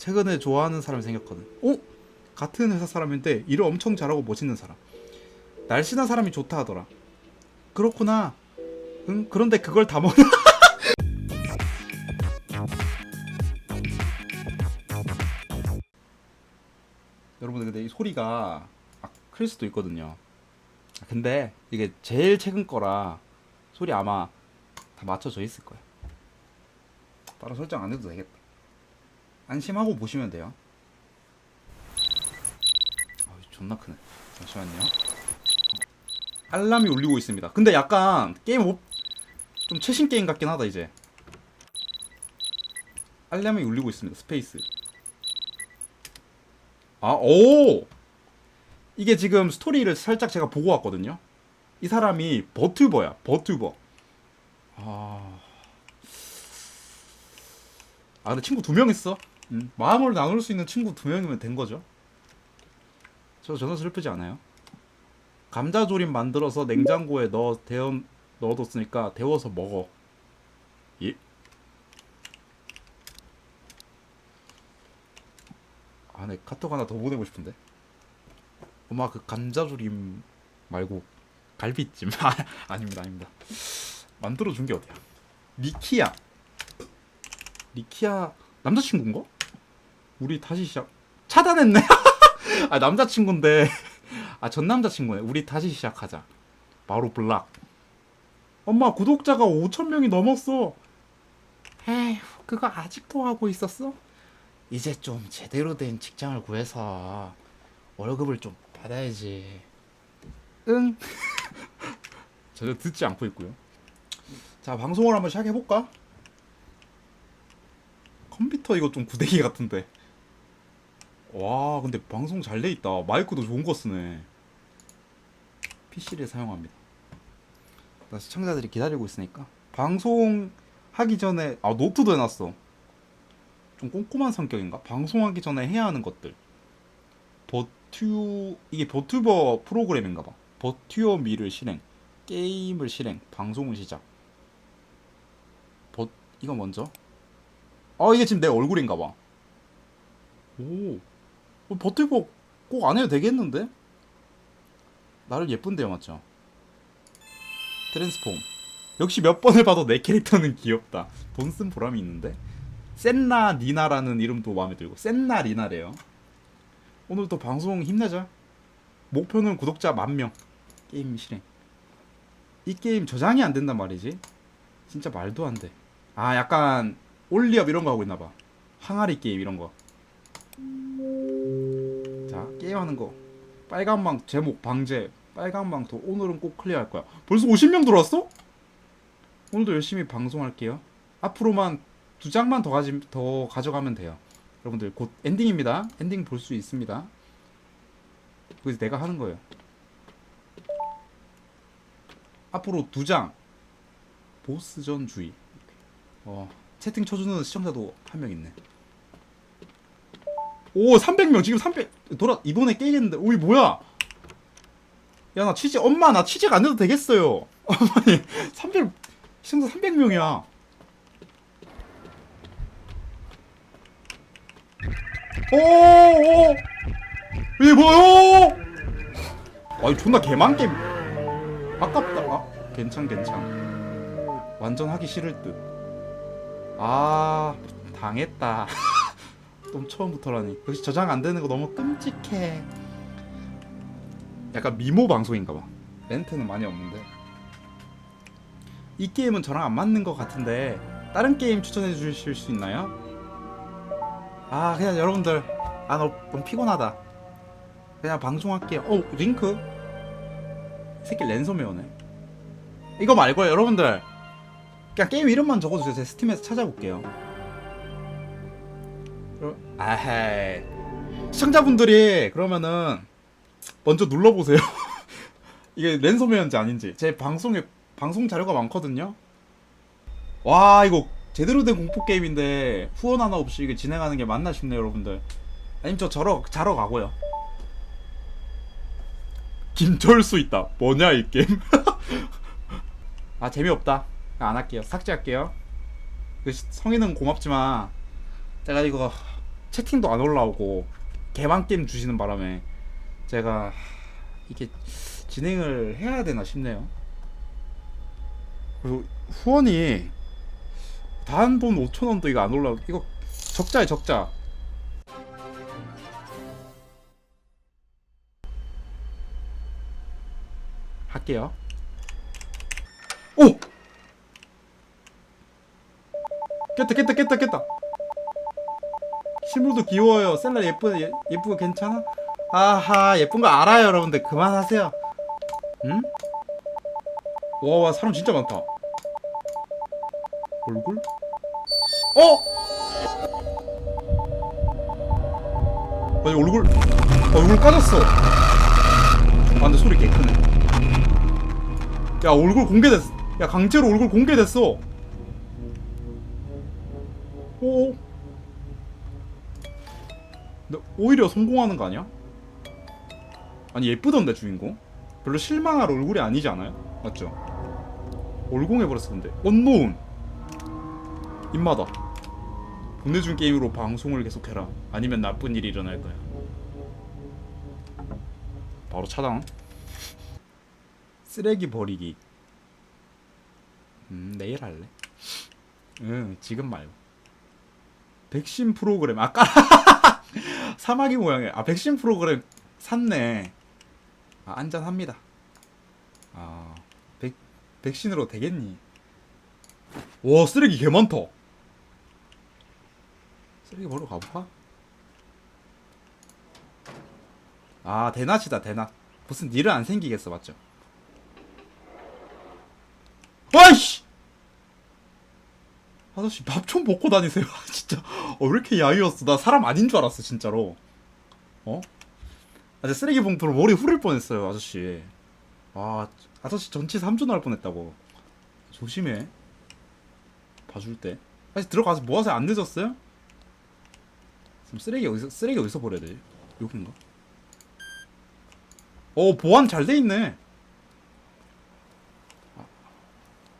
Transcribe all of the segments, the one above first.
최근에 좋아하는 사람이 생겼거든. 어? 같은 회사 사람인데 일을 엄청 잘하고 멋있는 사람. 날씬한 사람이 좋다 하더라. 그렇구나. 응, 그런데 그걸 다 먹. 여러분들 근데 이 소리가 아, 클 수도 있거든요. 아, 근데 이게 제일 최근 거라 소리 아마 다 맞춰져 있을 거야. 따로 설정 안 해도 되겠다. 안심하고 보시면 돼요. 아, 존나 크네. 잠시만요. 알람이 울리고 있습니다. 근데 약간 게임 오... 좀 최신 게임 같긴 하다 이제. 알람이 울리고 있습니다. 스페이스. 아, 오! 이게 지금 스토리를 살짝 제가 보고 왔거든요. 이 사람이 버튜버야. 버튜버. 아. 아, 근데 친구 두 명 있어. 음, 마음을 나눌 수 있는 친구 두 명이면 된 거죠. 저 전혀 슬프지 않아요. 감자조림 만들어서 냉장고에 넣어 데워 넣어뒀으니까 데워서 먹어. 예? 아, 네 카톡 하나 더 보내고 싶은데. 엄마 그 감자조림 말고 갈비찜 아, 아닙니다, 아닙니다. 만들어 준 게 어디야? 니키야. 니키야 남자친구인가? 우리 다시 시작. 차단했네. 아 남자친구인데 아 전 남자친구네. 우리 다시 시작하자. 바로 블락. 엄마 구독자가 5천 명이 넘었어. 에휴 그거 아직도 하고 있었어? 이제 좀 제대로 된 직장을 구해서 월급을 좀 받아야지. 응. 전혀 듣지 않고 있고요. 자 방송을 한번 시작해 볼까? 컴퓨터 이거 좀 구데기 같은데. 와 근데 방송 잘 돼 있다. 마이크도 좋은 거 쓰네. PC를 사용합니다. 나 시청자들이 기다리고 있으니까 방송 하기 전에 아 노트도 해놨어. 좀 꼼꼼한 성격인가? 방송하기 전에 해야 하는 것들. 버튜 이게 버튜버 프로그램인가 봐. 버튜어 미를 실행, 게임을 실행, 방송을 시작. 버 이거 먼저. 아 이게 지금 내 얼굴인가 봐. 오, 어, 버튜버 꼭안 해도 되겠는데? 나를 예쁜데요, 맞죠? 트랜스폼. 역시 몇 번을 봐도 내 캐릭터는 귀엽다. 돈 쓴 보람이 있는데. 센나 니나라는 이름도 마음에 들고 센나 리나래요. 오늘도 방송 힘내자. 목표는 구독자 만 명. 게임 실행. 이 게임 저장이 안 된단 말이지. 진짜 말도 안 돼. 아 약간 올리업 이런 거 하고 있나 봐. 항아리 게임 이런 거. 자 게임하는 거. 빨간 망 제목 방제. 빨간 망토 오늘은 꼭 클리어할 거야. 벌써 50명 들어왔어? 오늘도 열심히 방송할게요. 앞으로만 두 장만 더 가지 더 가져가면 돼요. 여러분들 곧 엔딩입니다. 엔딩 볼 수 있습니다. 그래서 내가 하는 거예요. 앞으로 두 장. 보스전 주의. 어, 채팅 쳐주는 시청자도 한 명 있네. 오, 300명 지금 300 돌아 이번에 깨겠는데. 오이 뭐야? 야 나 취직 엄마 나 취직 안 해도 되겠어요. 어머니 300 시청자 300명이야. 오오 이게 뭐요? 아이 존나 개만 게임 아깝다 아 괜찮 괜찮 완전 하기 싫을 듯아 당했다 좀 처음부터라니. 역시 저장 안 되는 거 너무 끔찍해. 약간 미모 방송인가 봐. 멘트는 많이 없는데. 이 게임은 저랑 안 맞는 것 같은데 다른 게임 추천해 주실 수 있나요? 아 그냥 여러분들. 아 너무, 너무 피곤하다. 그냥 방송할게요. 어 링크? 이 새끼 랜섬에 오네. 이거 말고 여러분들. 그냥 게임 이름만 적어주세요. 제가 스팀에서 찾아볼게요 아헤이 시청자분들이 그러면은 먼저 눌러보세요. 이게 랜섬웨어인지 아닌지. 제 방송에 방송 자료가 많거든요. 와 이거 제대로 된 공포 게임인데 후원 하나 없이 이게 진행하는 게 맞나 싶네요 여러분들. 아님 저 저러 자러 가고요. 김철수 있다. 뭐냐 이 게임? 아 재미없다. 안 할게요. 삭제할게요. 그 시- 성인은 고맙지만 제가 이거 채팅도 안 올라오고 개만 게임 주시는 바람에 제가 이게 진행을 해야 되나 싶네요. 그리고 후원이 단돈 5천 원도 이거 안 올라. 이거 적자에 적자. 할게요. 오! 깼다 깼다 깼다 깼다. 실물도 귀여워요. 셀라 예쁘 예, 예쁘고 괜찮아? 아하 예쁜 거 알아요 여러분들 그만하세요. 응? 와와 사람 진짜 많다. 얼굴? 어? 아니 얼굴 어, 얼굴 까졌어. 아 근데 소리 개 크네. 야 얼굴 공개됐어. 야 강제로 얼굴 공개됐어. 오. 근데 오히려 성공하는 거 아니야? 아니 예쁘던데 주인공? 별로 실망할 얼굴이 아니지 않아요? 맞죠? 얼공해버렸어 근데. 언노운! 입마다. 보내준 게임으로 방송을 계속해라. 아니면 나쁜 일이 일어날 거야. 바로 차단. 쓰레기 버리기. 음 내일 할래? 응 지금 말고. 백신 프로그램. 아까 사마귀 모양의 아 백신 프로그램 샀네. 아 안전합니다. 아 백, 백신으로 되겠니? 와 쓰레기 개 많다. 쓰레기 버리러 가볼까? 아 대낮이다 대낮. 무슨 일은 안 생기겠어 맞죠? 와이씨 아저씨 밥 좀 먹고 다니세요. 진짜. 어, 왜 이렇게 야유였어? 나 사람 아닌 줄 알았어 진짜로. 어? 아, 진짜 쓰레기 봉투로 머리 후릴 뻔했어요 아저씨. 아 아저씨 전치 3주 날 뻔했다고. 조심해. 봐줄 때. 다시 들어가서 뭐하세요? 안 늦었어요? 지금 쓰레기 어디서 쓰레기 어디서 버려야 돼? 여긴가? 어 보안 잘 돼 있네. 아,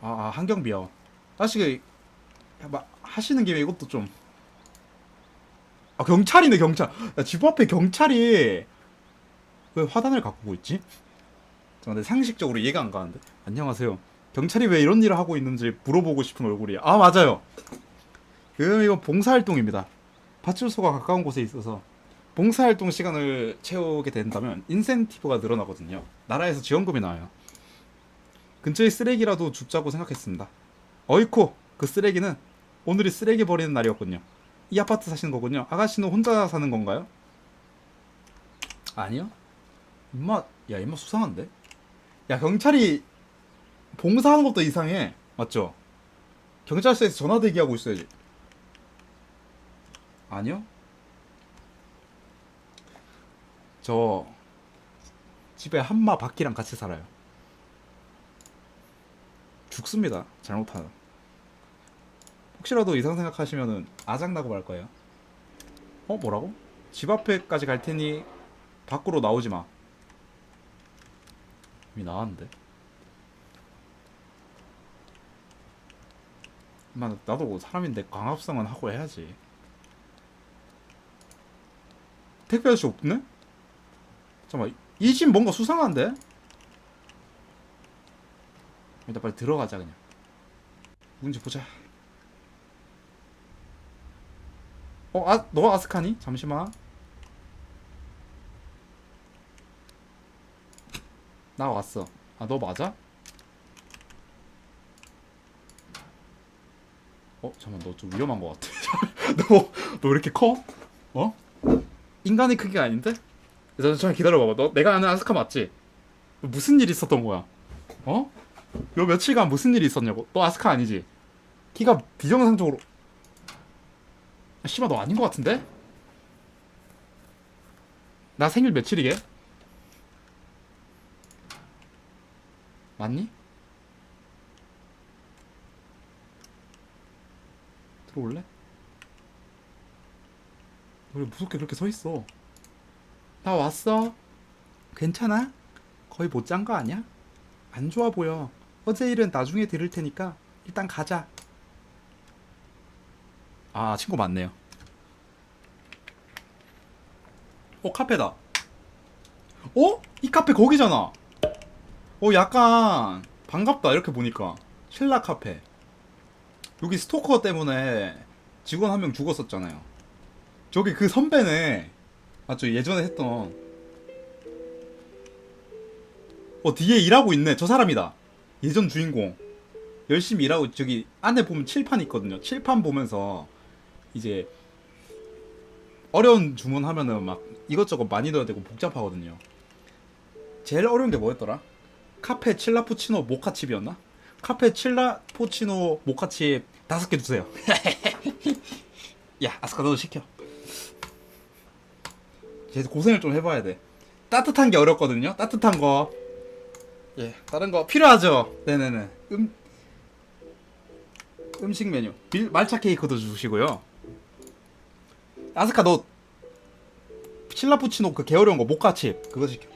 아 한경비야 아저씨 하시는 김에 이것도 좀. 아 경찰이네 경찰. 야, 집 앞에 경찰이 왜 화단을 갖고 있지? 근데 상식적으로 이해가 안 가는데. 안녕하세요. 경찰이 왜 이런 일을 하고 있는지 물어보고 싶은 얼굴이야. 아 맞아요. 그 이거 봉사활동입니다. 파출소가 가까운 곳에 있어서 봉사활동 시간을 채우게 된다면 인센티브가 늘어나거든요. 나라에서 지원금이 나와요. 근처에 쓰레기라도 줍자고 생각했습니다. 어이쿠 그 쓰레기는 오늘이 쓰레기 버리는 날이었군요. 이 아파트 사시는 거군요. 아가씨는 혼자 사는 건가요? 아니요. 임마, 야 임마 수상한데? 야 경찰이 봉사하는 것도 이상해. 맞죠? 경찰서에서 전화 대기하고 있어야지. 아니요. 저 집에 한마 바퀴랑 같이 살아요. 죽습니다. 잘못하면. 혹시라도 이상 생각하시면은 아장나고 말 거예요. 어 뭐라고? 집 앞에까지 갈 테니 밖으로 나오지 마. 이미 나왔는데. 마 나도 사람인데 광합성은 하고 해야지. 택배 아저씨 없네? 잠깐만 이 집 뭔가 수상한데? 일단 빨리 들어가자 그냥. 누군지 보자. 어, 아, 너 아스카니? 잠시만. 나 왔어. 아, 너 맞아? 어, 잠깐만, 너 좀 위험한 것 같아. 너, 너왜 이렇게 커? 어? 인간의 크기가 아닌데? 잠시만 기다려봐봐. 너, 내가 아는 아스카 맞지? 무슨 일 있었던 거야? 어? 요 며칠간 무슨 일이 있었냐고? 너 아스카 아니지? 키가 비정상적으로 아, 씨발 너 아닌 것 같은데? 나 생일 며칠이게? 맞니? 들어올래? 너왜 무섭게 그렇게 서 있어? 나 왔어. 괜찮아? 거의 못 잔 거 아니야? 안 좋아 보여. 어제 일은 나중에 들을 테니까 일단 가자. 아 친구 맞네요. 어 카페다. 어? 이 카페 거기잖아. 어 약간 반갑다 이렇게 보니까 신라 카페. 여기 스토커 때문에 직원 한 명 죽었었잖아요. 저기 그 선배네. 맞죠? 예전에 했던. 어 뒤에 일하고 있네. 저 사람이다. 예전 주인공. 열심히 일하고 저기 안에 보면 칠판 있거든요. 칠판 보면서 이제 어려운 주문 하면은 막 이것저것 많이 넣어야 되고 복잡하거든요. 제일 어려운 게 뭐였더라? 카페 칠라푸치노 모카칩이었나? 카페 칠라푸치노 모카칩 다섯 개 주세요. 야 아스카 너도 시켜. 계속 고생을 좀 해봐야 돼. 따뜻한 게 어렵거든요. 따뜻한 거. 예, 다른 거 필요하죠. 네네네. 음 음식 메뉴. 밀, 말차 케이크도 주시고요. 아스카 너 칠라푸치노 그 게으른 거 모카칩 그거 시켜.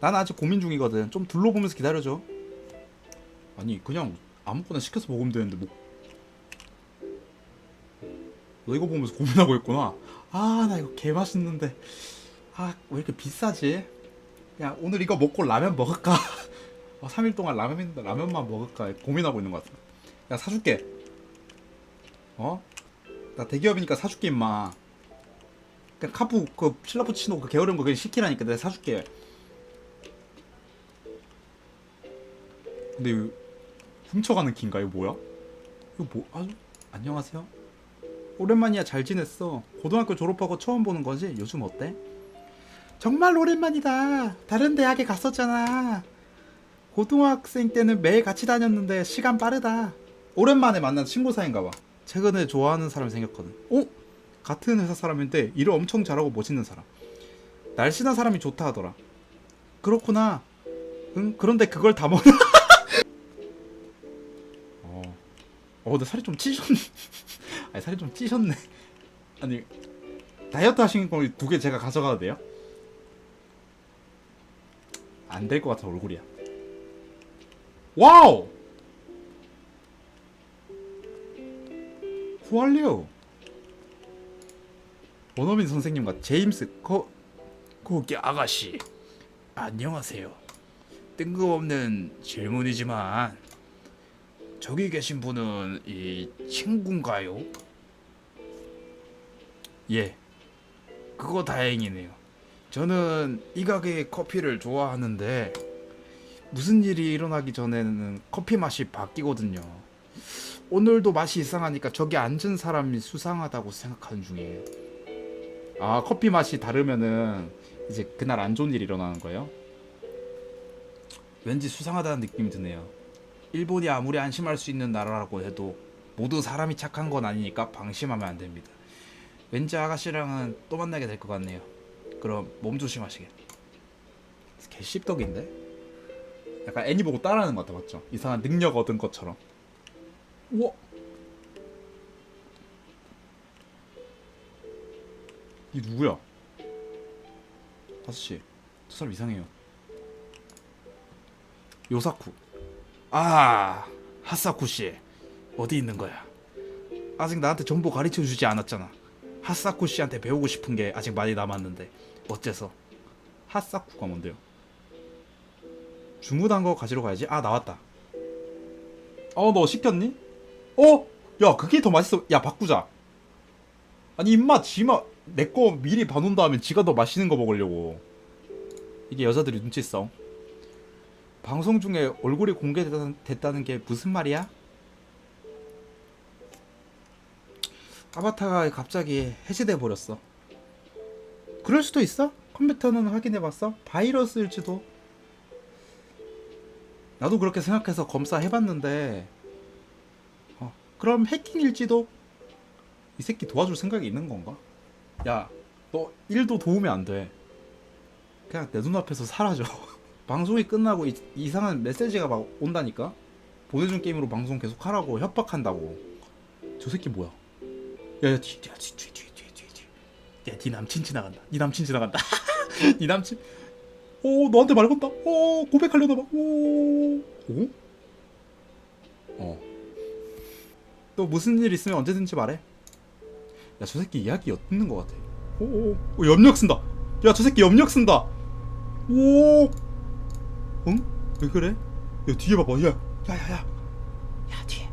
난 아직 고민 중이거든. 좀 둘러보면서 기다려줘. 아니 그냥 아무거나 시켜서 먹으면 되는데 뭐. 너 이거 보면서 고민하고 있구나. 아 나 이거 개 맛있는데. 아 왜 이렇게 비싸지? 야 오늘 이거 먹고 라면 먹을까? 아, 3일 동안 라면 라면만 먹을까 고민하고 있는 것 같아. 야 사줄게. 어? 나 대기업이니까 사줄게 임마. 그냥 카푸 그 칠라푸치노 그 게으른 거 그냥 시키라니까 내가 사줄게. 근데 이거 훔쳐가는 키인가 이거 뭐야? 이거 뭐? 아 안녕하세요. 오랜만이야 잘 지냈어. 고등학교 졸업하고 처음 보는 거지? 요즘 어때? 정말 오랜만이다. 다른 대학에 갔었잖아. 고등학생 때는 매일 같이 다녔는데 시간 빠르다. 오랜만에 만난 친구 사이인가 봐. 최근에 좋아하는 사람이 생겼거든. 어? 같은 회사 사람인데 일을 엄청 잘하고 멋있는 사람. 날씬한 사람이 좋다 하더라. 그렇구나. 응, 그런데 그걸 다 먹. 어. 어, 근데 살이 좀 찌셨네. 아니, 살이 좀 찌셨네. 아니, 다이어트 하신 거 두 개 제가 가져가도 돼요? 안 될 것 같아, 얼굴이야. 와우! 후알리오. 원어민 선생님과 제임스 거 고기 아가씨 안녕하세요 뜬금없는 질문이지만 저기 계신 분은 이 친구인가요? 예. 그거 다행이네요 저는 이 가게의 커피를 좋아하는데 무슨 일이 일어나기 전에는 커피 맛이 바뀌거든요. 오늘도 맛이 이상하니까 저기 앉은 사람이 수상하다고 생각하는 중이에요 아 커피 맛이 다르면은 이제 그날 안 좋은 일이 일어나는 거예요? 왠지 수상하다는 느낌이 드네요. 일본이 아무리 안심할 수 있는 나라라고 해도 모두 사람이 착한 건 아니니까 방심하면 안 됩니다. 왠지 아가씨랑은 또 만나게 될 것 같네요. 그럼 몸 조심하시게. 개 씹덕인데? 약간 애니 보고 따라하는 것 같아 맞죠? 이상한 능력 얻은 것처럼. 우와. 이 누구야? 아저씨, 저 사람 이상해요. 요사쿠. 아, 하사쿠 씨 어디 있는 거야? 아직 나한테 정보 가르쳐 주지 않았잖아. 하사쿠 씨한테 배우고 싶은 게 아직 많이 남았는데 어째서? 핫사쿠가 뭔데요? 주문한 거 가지러 가야지. 아 나왔다. 어 너 시켰니? 어? 야 그게 더 맛있어. 야 바꾸자. 아니 입맛 지마 내 거 미리 봐놓은 다음에 지가 더 맛있는 거 먹으려고. 이게 여자들이 눈치성. 방송 중에 얼굴이 공개됐다는 됐다는 게 무슨 말이야? 아바타가 갑자기 해제돼 버렸어. 그럴 수도 있어? 컴퓨터는 확인해봤어? 바이러스일지도. 나도 그렇게 생각해서 검사해봤는데, 어, 그럼 해킹일지도? 이 새끼 도와줄 생각이 있는 건가? 야, 너 일도 도우면 안 돼. 그냥 내 눈앞에서 사라져. 방송이 끝나고 이, 이상한 메시지가 막 온다니까? 보내준 게임으로 방송 계속 하라고 협박한다고. 저 새끼 뭐야? 야, 야, 뒤, 뒤, 뒤, 뒤, 뒤, 뒤, 뒤, 뒤. 야, 네 남친 지나간다. 네 남친 지나간다. 네 남친. 오, 너한테 말 건다. 오, 고백하려나 봐. 오, 오? 어. 또 무슨 일 있으면 언제든지 말해. 야, 저 새끼 이야기 엿듣는 것 같아. 오, 오, 염력 쓴다. 야, 저 새끼 염력 쓴다. 오, 응? 왜 그래? 야, 뒤에 봐봐. 야, 야, 야, 야. 야 뒤에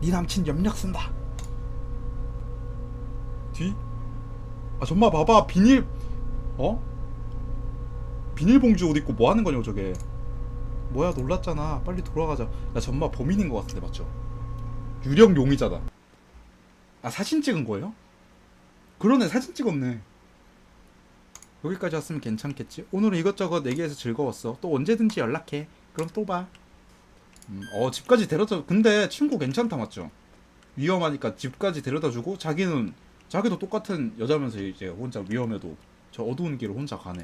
네 남친 염력 쓴다 뒤? 아, 정말 봐봐. 비닐, 어? 비닐봉지 옷 입고 뭐 하는 거냐고, 저게. 뭐야, 놀랐잖아. 빨리 돌아가자. 야, 전마 범인인 것 같은데, 맞죠? 유령 용의자다. 아 사진 찍은 거예요? 그러네 사진 찍었네. 여기까지 왔으면 괜찮겠지? 오늘은 이것저것 얘기해서 즐거웠어. 또 언제든지 연락해. 그럼 또 봐. 음, 어 집까지 데려다 근데 친구 괜찮다 맞죠? 위험하니까 집까지 데려다주고 자기는 자기도 똑같은 여자면서 이제 혼자 위험해도 저 어두운 길을 혼자 가네.